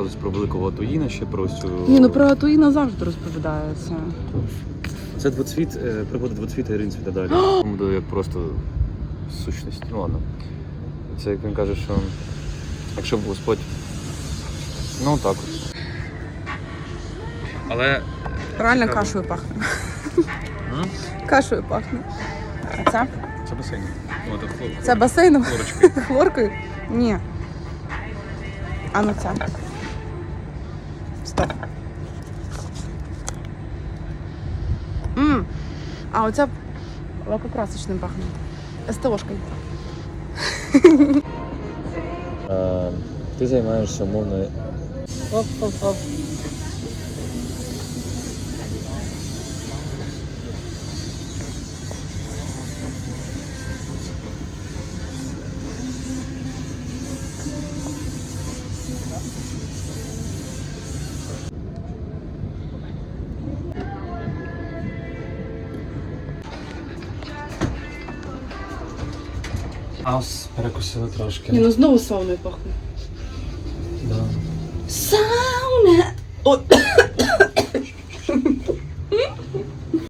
розказують про великого Туїна ще про цю. Ні, ну про Атуїна завжди розповідається. Це двоцвіт, е, пригоди двоцвіта цвіта далі. Рекомендую як просто сущність. Ну ладно. Це як він каже, що якщо б Господь. Ну так от. Але. Реально Цікаво. кашею пахне. М? Кашею пахне. А це? Це басейн. О, це хлоп. Це басейном? Хлорочки. Хлоркою? Ні. А ну це. Стоп. М. А у лакокрасочним пахне. СТОшкою. Е, Ти займаєшся умовно. Оп-оп-оп. Ас перекусили трошки. Ні, ну знову сауною пахне. Да. Сауна! О,